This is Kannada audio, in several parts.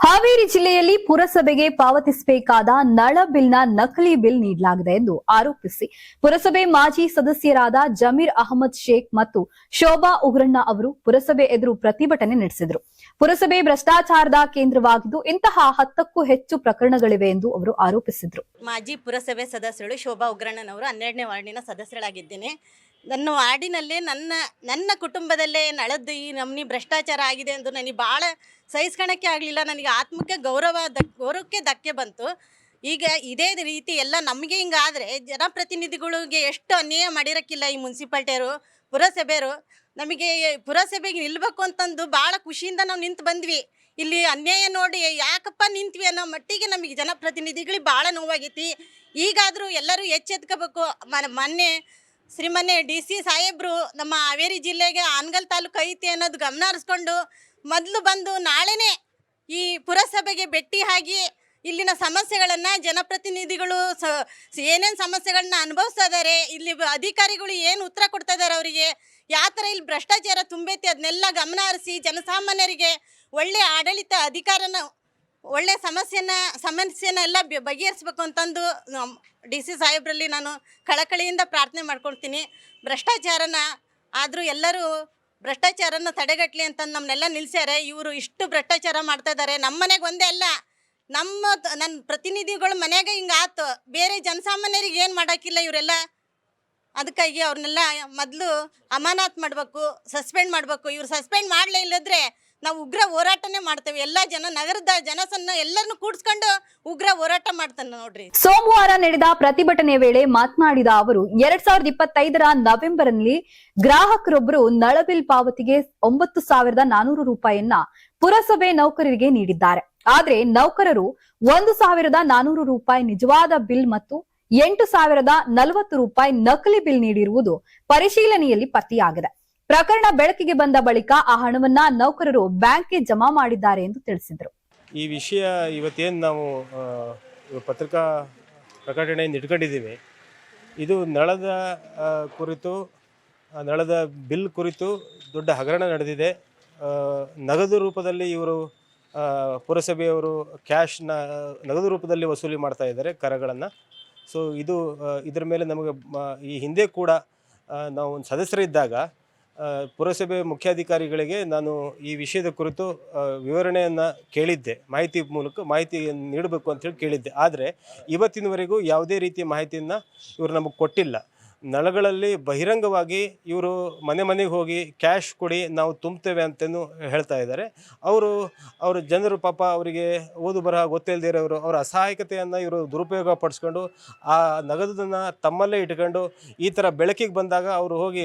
ಹಾವೇರಿ ಜಿಲ್ಲೆಯಲ್ಲಿ ಪುರಸಭೆಗೆ ಪಾವತಿಸಬೇಕಾದ ನಳ ಬಿಲ್ನ ನಕಲಿ ಬಿಲ್ ನೀಡಲಾಗಿದೆ ಎಂದು ಆರೋಪಿಸಿ ಪುರಸಭೆ ಮಾಜಿ ಸದಸ್ಯರಾದ ಜಮೀರ್ ಅಹಮದ್ ಶೇಖ್ ಮತ್ತು ಶೋಭಾ ಉಗ್ರಣ್ಣ ಅವರು ಪುರಸಭೆ ಎದುರು ಪ್ರತಿಭಟನೆ ನಡೆಸಿದರು. ಪುರಸಭೆ ಭ್ರಷ್ಟಾಚಾರದ ಕೇಂದ್ರವಾಗಿದ್ದು ಇಂತಹ ಹತ್ತಕ್ಕೂ ಹೆಚ್ಚು ಪ್ರಕರಣಗಳಿವೆ ಎಂದು ಅವರು ಆರೋಪಿಸಿದರು. ಮಾಜಿ ಪುರಸಭೆ ಸದಸ್ಯರು ಶೋಭಾ ಉಗ್ರಣ್ಣನವರು ಹನ್ನೆರಡನೇ ವಾರ್ಡಿನ ಸದಸ್ಯರಾಗಿದ್ದೇನೆ. ನನ್ನ ವಾರ್ಡಿನಲ್ಲೇ ನನ್ನ ನನ್ನ ಕುಟುಂಬದಲ್ಲೇ ನಳದ್ದು ಈ ನಮ್ನಿ ಭ್ರಷ್ಟಾಚಾರ ಆಗಿದೆ ಎಂದು ನನಗೆ ಭಾಳ ಸಹಿಸ್ಕೊಳಕ್ಕೆ ಆಗಲಿಲ್ಲ. ನನಗೆ ಆತ್ಮಕ್ಕೆ ಗೌರವ ಗೌರವಕ್ಕೆ ಧಕ್ಕೆ ಬಂತು. ಈಗ ಇದೇ ರೀತಿ ಎಲ್ಲ ನಮಗೆ ಹಿಂಗಾದರೆ ಜನಪ್ರತಿನಿಧಿಗಳಿಗೆ ಎಷ್ಟು ಅನ್ಯಾಯ ಮಾಡಿರೋಕ್ಕಿಲ್ಲ ಈ ಮುನ್ಸಿಪಾಲ್ಟಿಯರು, ಪುರಸಭೆಯರು. ನಮಗೆ ಪುರಸಭೆಗೆ ನಿಲ್ಬೇಕು ಅಂತಂದು ಭಾಳ ಖುಷಿಯಿಂದ ನಾವು ನಿಂತು ಬಂದ್ವಿ. ಇಲ್ಲಿ ಅನ್ಯಾಯ ನೋಡಿ ಯಾಕಪ್ಪ ನಿಂತ್ವಿ ಅನ್ನೋ ಮಟ್ಟಿಗೆ ನಮಗೆ ಜನಪ್ರತಿನಿಧಿಗಳಿಗೆ ಭಾಳ ನೋವಾಗೈತಿ. ಈಗಾದರೂ ಎಲ್ಲರೂ ಎಚ್ಚೆತ್ಕೋಬೇಕು. ಮೊನ್ನೆ ಶ್ರೀಮನ್ಯ ಡಿ ಸಿ ಸಾಹೇಬ್ರು ನಮ್ಮ ಹಾವೇರಿ ಜಿಲ್ಲೆಗೆ ಆನ್ಗಲ್ ತಾಲೂಕು ಐತಿ ಅನ್ನೋದು ಗಮನ ಹರಿಸ್ಕೊಂಡು ಮೊದಲು ಬಂದು ನಾಳೆನೇ ಈ ಪುರಸಭೆಗೆ ಭೇಟಿ ಆಗಿ ಇಲ್ಲಿನ ಸಮಸ್ಯೆಗಳನ್ನು ಜನಪ್ರತಿನಿಧಿಗಳು ಸ, ಏನೇನು ಸಮಸ್ಯೆಗಳನ್ನ ಅನುಭವಿಸ್ತಾ ಇದ್ದಾರೆ ಇಲ್ಲಿ ಅಧಿಕಾರಿಗಳು ಏನು ಉತ್ತರ ಕೊಡ್ತಾ ಇದ್ದಾರೆ ಅವರಿಗೆ, ಯಾವ ಥರ ಇಲ್ಲಿ ಭ್ರಷ್ಟಾಚಾರ ತುಂಬೈತಿ, ಅದನ್ನೆಲ್ಲ ಗಮನ ಹರಿಸಿ ಜನಸಾಮಾನ್ಯರಿಗೆ ಒಳ್ಳೆಯ ಆಡಳಿತ ಅಧಿಕಾರನ ಒಳ್ಳೆ ಸಮಸ್ಯೆನ ಎಲ್ಲ ಬಗೆಹರಿಸ್ಬೇಕು ಅಂತಂದು ಡಿ ಸಿ ಸಾಹೇಬ್ರಲ್ಲಿ ನಾನು ಕಳಕಳಿಯಿಂದ ಪ್ರಾರ್ಥನೆ ಮಾಡ್ಕೊಳ್ತೀನಿ. ಭ್ರಷ್ಟಾಚಾರನ ಆದರೂ ಎಲ್ಲರೂ ಭ್ರಷ್ಟಾಚಾರನ ತಡೆಗಟ್ಟಲಿ ಅಂತಂದು ನಮ್ಮನ್ನೆಲ್ಲ ನಿಲ್ಸ್ಯಾರೆ. ಇವರು ಇಷ್ಟು ಭ್ರಷ್ಟಾಚಾರ ಮಾಡ್ತಾ ಇದ್ದಾರೆ ನಮ್ಮ ಮನೆಗೆ ಒಂದೇ ಅಲ್ಲ, ನಮ್ಮ ನನ್ನ ಪ್ರತಿನಿಧಿಗಳು ಮನೆಗೆ ಹಿಂಗೆ ಆತು. ಬೇರೆ ಜನಸಾಮಾನ್ಯರಿಗೆ ಏನು ಮಾಡೋಕ್ಕಿಲ್ಲ ಇವರೆಲ್ಲ? ಅದಕ್ಕಾಗಿ ಅವ್ರನ್ನೆಲ್ಲ ಮೊದಲು ಅಮಾನಾತ್ ಮಾಡಬೇಕು, ಸಸ್ಪೆಂಡ್ ಮಾಡಬೇಕು. ಇವ್ರು ಸಸ್ಪೆಂಡ್ ಮಾಡಲೇ ಇಲ್ಲದ್ರೆ ನಾವು ಉಗ್ರ ಹೋರಾಟನೇ ಮಾಡ್ತೇವೆ. ಎಲ್ಲ ಜನ, ನಗರದ ಜನಸನ್ನ ಎಲ್ಲರನ್ನು ಕೂಡ್ಸ್ಕೊಂಡು ಉಗ್ರ ಹೋರಾಟ ಮಾಡ್ತಾನೆ ನೋಡ್ರಿ. ಸೋಮವಾರ ನಡೆದ ಪ್ರತಿಭಟನೆ ವೇಳೆ ಮಾತನಾಡಿದ ಅವರು, ಎರಡ್ ಸಾವಿರದ ಇಪ್ಪತ್ತೈದರ ನವೆಂಬರ್ನಲ್ಲಿ ಗ್ರಾಹಕರೊಬ್ಬರು ನಳಬಿಲ್ ಪಾವತಿಗೆ ಒಂಬತ್ತು ಸಾವಿರದ ನಾನೂರು ರೂಪಾಯಿಯನ್ನ ಪುರಸಭೆ ನೌಕರರಿಗೆ ನೀಡಿದ್ದಾರೆ. ಆದ್ರೆ ನೌಕರರು ಒಂದು ಸಾವಿರದ ನಾನೂರು ರೂಪಾಯಿ ನಿಜವಾದ ಬಿಲ್ ಮತ್ತು ಎಂಟು ಸಾವಿರದ ನಲವತ್ತು ರೂಪಾಯಿ ನಕಲಿ ಬಿಲ್ ನೀಡಿರುವುದು ಪರಿಶೀಲನೆಯಲ್ಲಿ ಪತ್ತೆಯಾಗಿದೆ. ಪ್ರಕರಣ ಬೆಳಕಿಗೆ ಬಂದ ಬಳಿಕ ಆ ಹಣವನ್ನ ನೌಕರರು ಬ್ಯಾಂಕ್ಗೆ ಜಮಾ ಮಾಡಿದ್ದಾರೆ ಎಂದು ತಿಳಿಸಿದರು. ಈ ವಿಷಯ ಇವತ್ತೇನು ನಾವು ಪತ್ರಿಕಾ ಪ್ರಕಟಣೆಯನ್ನು ಇಟ್ಕೊಂಡಿದ್ದೀವಿ. ಇದು ನಳದ ಕುರಿತು ನಳದ ಬಿಲ್ ಕುರಿತು ದೊಡ್ಡ ಹಗರಣ ನಡೆದಿದೆ. ನಗದು ರೂಪದಲ್ಲಿ ಇವರು ಪುರಸಭೆಯವರು ಕ್ಯಾಶ್ನ, ನಗದು ರೂಪದಲ್ಲಿ ವಸೂಲಿ ಮಾಡ್ತಾ ಇದ್ದಾರೆ ಕರಗಳನ್ನು. ಸೊ ಇದು ಇದರ ಮೇಲೆ ನಮಗೆ ಈ ಹಿಂದೆ ಕೂಡ ನಾವು ಒಂದು ಸದಸ್ಯರಿದ್ದಾಗ ಪುರಸಭೆ ಮುಖ್ಯಾಧಿಕಾರಿಗಳಿಗೆ ನಾನು ಈ ವಿಷಯದ ಕುರಿತು ವಿವರಣೆಯನ್ನು ಕೇಳಿದ್ದೆ. ಮಾಹಿತಿ ಮೂಲಕ ಮಾಹಿತಿಯನ್ನು ನೀಡಬೇಕು ಅಂತೇಳಿ ಕೇಳಿದ್ದೆ. ಆದರೆ ಇವತ್ತಿನವರೆಗೂ ಯಾವುದೇ ರೀತಿಯ ಮಾಹಿತಿಯನ್ನು ಇವರು ನಮಗೆ ಕೊಟ್ಟಿಲ್ಲ. ನಳಗಳಲ್ಲಿ ಬಹಿರಂಗವಾಗಿ ಇವರು ಮನೆ ಮನೆಗೆ ಹೋಗಿ ಕ್ಯಾಶ್ ಕೊಡಿ ನಾವು ತುಂಬ್ತೇವೆ ಅಂತಲೂ ಹೇಳ್ತಾ ಇದ್ದಾರೆ. ಅವರು ಅವರು ಜನರು ಪಾಪ ಅವರಿಗೆ ಓದು ಬರಹ ಗೊತ್ತಿಲ್ಲದೆ ಇರೋರು, ಅವರ ಅಸಹಾಯಕತೆಯನ್ನು ಇವರು ದುರುಪಯೋಗ ಪಡಿಸ್ಕೊಂಡು, ಆ ನಗದನ್ನು ತಮ್ಮಲ್ಲೇ ಇಟ್ಕೊಂಡು, ಈ ಥರ ಬೆಳಕಿಗೆ ಬಂದಾಗ ಅವರು ಹೋಗಿ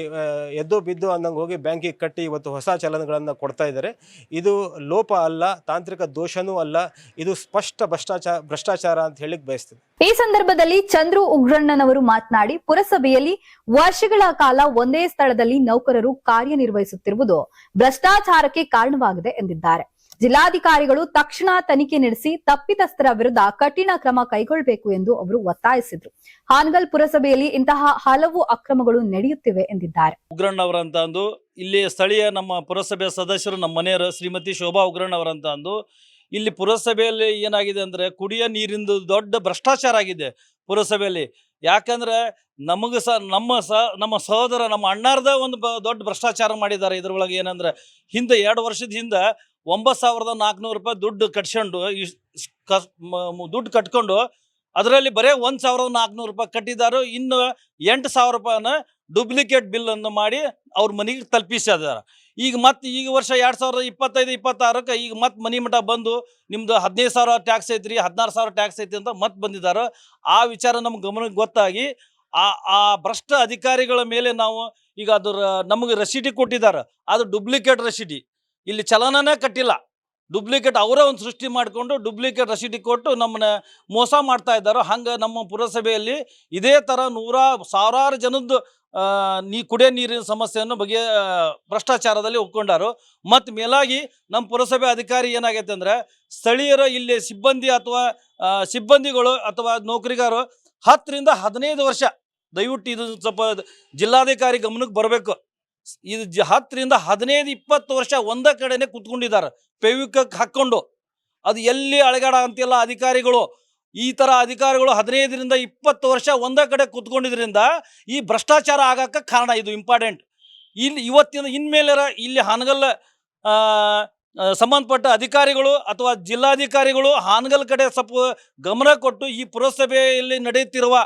ಎದ್ದು ಬಿದ್ದು ಅನ್ನಂಗೆ ಹೋಗಿ ಬ್ಯಾಂಕಿಗೆ ಕಟ್ಟಿ ಇವತ್ತು ಹೊಸ ಚಲನಗಳನ್ನು ಕೊಡ್ತಾ ಇದ್ದಾರೆ. ಇದು ಲೋಪ ಅಲ್ಲ, ತಾಂತ್ರಿಕ ದೋಷನೂ ಅಲ್ಲ, ಇದು ಸ್ಪಷ್ಟ ಭ್ರಷ್ಟಾಚಾರ ಭ್ರಷ್ಟಾಚಾರ ಅಂತ ಹೇಳಿಕ್ ಬಯಸ್ತೀನಿ. ಈ ಸಂದರ್ಭದಲ್ಲಿ ಚಂದ್ರು ಉಗ್ರಣ್ಣನವರು ಮಾತನಾಡಿ ಪುರಸಭೆಯಲ್ಲಿ ವರ್ಷಗಳ ಕಾಲ ಒಂದೇ ಸ್ಥಳದಲ್ಲಿ ನೌಕರರು ಕಾರ್ಯನಿರ್ವಹಿಸುತ್ತಿರುವುದು ಭ್ರಷ್ಟಾಚಾರಕ್ಕೆ ಕಾರಣವಾಗಿದೆ ಎಂದಿದ್ದಾರೆ. ಜಿಲ್ಲಾಧಿಕಾರಿಗಳು ತಕ್ಷಣ ತನಿಖೆ ನಡೆಸಿ ತಪ್ಪಿತಸ್ಥರ ವಿರುದ್ಧ ಕಠಿಣ ಕ್ರಮ ಕೈಗೊಳ್ಳಬೇಕು ಎಂದು ಅವರು ಒತ್ತಾಯಿಸಿದರು. ಹಾನಗಲ್ ಪುರಸಭೆಯಲ್ಲಿ ಇಂತಹ ಹಲವು ಅಕ್ರಮಗಳು ನಡೆಯುತ್ತಿವೆ ಎಂದಿದ್ದಾರೆ. ಉಗ್ರಣ್ಣ ಅವರಂತ ಇಲ್ಲಿ ಸ್ಥಳೀಯ ನಮ್ಮ ಪುರಸಭೆಯ ಸದಸ್ಯರು ನಮ್ಮ ಮನೆಯವರು ಶ್ರೀಮತಿ ಶೋಭಾ ಉಗ್ರಣ್ಣ ಅವರಂತ ಇಲ್ಲಿ ಪುರಸಭೆಯಲ್ಲಿ ಏನಾಗಿದೆ ಅಂದ್ರೆ ಕುಡಿಯ ನೀರಿಂದು ದೊಡ್ಡ ಭ್ರಷ್ಟಾಚಾರ ಆಗಿದೆ. ಪುರಸಭೆಯಲ್ಲಿ. ಯಾಕಂದ್ರೆ ನಮಗೆ ಸಹ ನಮ್ಮ ಸಹ ನಮ್ಮ ಸಹೋದರ, ನಮ್ಮ ಅಣ್ಣಾರ್ದ ಒಂದು ದೊಡ್ಡ ಭ್ರಷ್ಟಾಚಾರ ಮಾಡಿದ್ದಾರೆ ಇದ್ರೊಳಗೆ ಏನಂದ್ರೆ, ಹಿಂದೆ ಎರಡು ವರ್ಷದ ಹಿಂದೆ ಒಂಬತ್ತು ಸಾವಿರದ ನಾಲ್ಕುನೂರು ರೂಪಾಯಿ ದುಡ್ಡು ಕಟ್ಸ್ಕೊಂಡು ದುಡ್ಡು ಕಟ್ಕೊಂಡು ಅದರಲ್ಲಿ ಬರೀ ಒಂದು ಸಾವಿರದ ನಾಲ್ಕುನೂರು ರೂಪಾಯಿ ಕಟ್ಟಿದ್ದಾರೆ. ಇನ್ನು ಎಂಟು ಸಾವಿರ ರೂಪಾಯಿನ ಡೂಪ್ಲಿಕೇಟ್ ಬಿಲ್ ಅನ್ನು ಮಾಡಿ ಅವ್ರ ಮನೆಗೆ ತಲುಪಿಸಿದಾರೆ ಈಗ ಮತ್ತೆ ಈಗ ವರ್ಷ ಎರಡು ಸಾವಿರದ ಇಪ್ಪತ್ತೈದು, ಇಪ್ಪತ್ತಾರಕ್ಕೆ ಈಗ ಮತ್ತೆ ಮನಿ ಮಠ ಬಂದು ನಿಮ್ದು ಹದಿನೈದು ಸಾವಿರ ಟ್ಯಾಕ್ಸ್ ಐತ್ರಿ, ಹದಿನಾರು ಸಾವಿರ ಟ್ಯಾಕ್ಸ್ ಐತಿ ಅಂತ ಮತ್ತೆ ಬಂದಿದ್ದಾರೆ ಆ ವಿಚಾರ ನಮ್ಮ ಗಮನಕ್ಕೆ ಗೊತ್ತಾಗಿ ಆ ಆ ಭ್ರಷ್ಟ ಅಧಿಕಾರಿಗಳ ಮೇಲೆ ನಾವು ಈಗ ಅದರ ನಮಗೆ ರಸೀದಿ ಕೊಟ್ಟಿದ್ದಾರೆ ಅದು ಡುಪ್ಲಿಕೇಟ್ ರಸೀದಿ ಇಲ್ಲಿ ಚಲನನೇ ಕಟ್ಟಿಲ್ಲ. ಡುಪ್ಲಿಕೇಟ್ ಅವರೇ ಒಂದು ಸೃಷ್ಟಿ ಮಾಡಿಕೊಂಡು ಡುಪ್ಲಿಕೇಟ್ ರಸೀದಿ ಕೊಟ್ಟು ನಮ್ಮನ್ನ ಮೋಸ ಮಾಡ್ತಾ ಇದ್ದಾರೆ ಹಂಗೆ ನಮ್ಮ ಪುರಸಭೆಯಲ್ಲಿ ಇದೇ ಥರ ನೂರ, ಸಾವಿರಾರು ಜನದ್ದು ನೀ ಕುಡಿಯೋ ನೀರಿನ ಸಮಸ್ಯೆಯನ್ನು ಬಗೆ ಭ್ರಷ್ಟಾಚಾರದಲ್ಲಿ ಒಪ್ಕೊಂಡಾರು. ಮತ್ತು ಮೇಲಾಗಿ ನಮ್ಮ ಪುರಸಭೆ ಅಧಿಕಾರಿ ಏನಾಗೈತೆ ಅಂದರೆ, ಸ್ಥಳೀಯರ ಇಲ್ಲಿ ಸಿಬ್ಬಂದಿ ಅಥವಾ ಸಿಬ್ಬಂದಿಗಳು ಅಥವಾ ನೌಕರಿಗಾರರು ಹತ್ತರಿಂದ ಹದಿನೈದು ವರ್ಷ ದಯವಿಟ್ಟು ಇದು ಸ್ವಲ್ಪ ಜಿಲ್ಲಾಧಿಕಾರಿ ಗಮನಕ್ಕೆ ಬರಬೇಕು. ಇದು ಜ, ಹತ್ತರಿಂದ ಹದಿನೈದು, ಇಪ್ಪತ್ತು ವರ್ಷ ಒಂದೇ ಕಡೆನೇ ಕುತ್ಕೊಂಡಿದ್ದಾರೆ. ಪೆವಿಕಕ್ಕೆ ಹಾಕ್ಕೊಂಡು. ಅದು ಎಲ್ಲಿ ಅಳಗಾಡ ಅಂತಿಲ್ಲ ಅಧಿಕಾರಿಗಳು ಈ ಥರ ಅಧಿಕಾರಿಗಳು ಹದಿನೈದರಿಂದ ಇಪ್ಪತ್ತು ವರ್ಷ ಒಂದೇ ಕಡೆ ಕುತ್ಕೊಂಡಿದ್ರಿಂದ ಈ ಭ್ರಷ್ಟಾಚಾರ ಆಗಕ್ಕೆ ಕಾರಣ ಇದು ಇಂಪಾರ್ಟೆಂಟ್ ಇಲ್ಲಿ ಇವತ್ತಿನ ಇನ್ಮೇಲೆ ಇಲ್ಲಿ ಹಾನಗಲ್ ಸಂಬಂಧಪಟ್ಟ ಅಧಿಕಾರಿಗಳು ಅಥವಾ ಜಿಲ್ಲಾಧಿಕಾರಿಗಳು ಹಾನಗಲ್ ಕಡೆ ಸ್ವಲ್ಪ ಗಮನ ಕೊಟ್ಟು ಈ ಪುರಸಭೆಯಲ್ಲಿ ನಡೆಯುತ್ತಿರುವ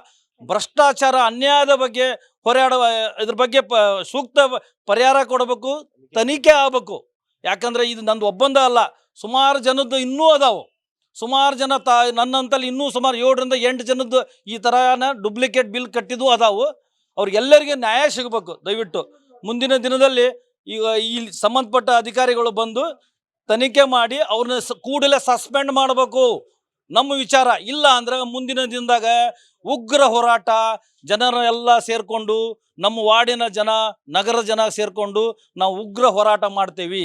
ಭ್ರಷ್ಟಾಚಾರ ಅನ್ಯಾಯದ ಬಗ್ಗೆ ಹೋರಾಡುವ, ಇದ್ರ ಬಗ್ಗೆ ಪ, ಸೂಕ್ತ ಪರಿಹಾರ ಕೊಡಬೇಕು, ತನಿಖೆ ಆಗಬೇಕು. ಯಾಕಂದರೆ ಇದು ನಂದು ಒಬ್ಬಂದ ಅಲ್ಲ, ಸುಮಾರು ಜನದ್ದು ಇನ್ನೂ ಅದಾವು. ಸುಮಾರು ಜನ ತಾ ನನ್ನಂತಲ್ಲಿ ಇನ್ನೂ ಸುಮಾರು ಏಳರಿಂದ ಎಂಟು ಜನದ್ದು ಈ ಥರನ ಡೂಪ್ಲಿಕೇಟ್ ಬಿಲ್ ಕಟ್ಟಿದ್ದು ಅದಾವು. ಅವ್ರಿಗೆಲ್ಲರಿಗೆ ನ್ಯಾಯ ಸಿಗಬೇಕು, ದಯವಿಟ್ಟು. ಮುಂದಿನ ದಿನದಲ್ಲಿ ಈಗ ಈ ಸಂಬಂಧಪಟ್ಟ ಅಧಿಕಾರಿಗಳು ಬಂದು ತನಿಖೆ ಮಾಡಿ ಅವ್ರನ್ನ ಕೂಡಲೇ ಸಸ್ಪೆಂಡ್ ಮಾಡಬೇಕು. ನಮ್ಮ ವಿಚಾರ ಇಲ್ಲ ಅಂದ್ರೆ ಮುಂದಿನ ದಿನದಾಗ ಉಗ್ರ ಹೋರಾಟ, ಜನರ ಎಲ್ಲ ಸೇರ್ಕೊಂಡು ನಮ್ಮ ವಾರ್ಡಿನ ಜನ ನಗರ ಜನ ಸೇರಿಕೊಂಡು ನಾವು ಉಗ್ರ ಹೋರಾಟ ಮಾಡ್ತೇವೆ.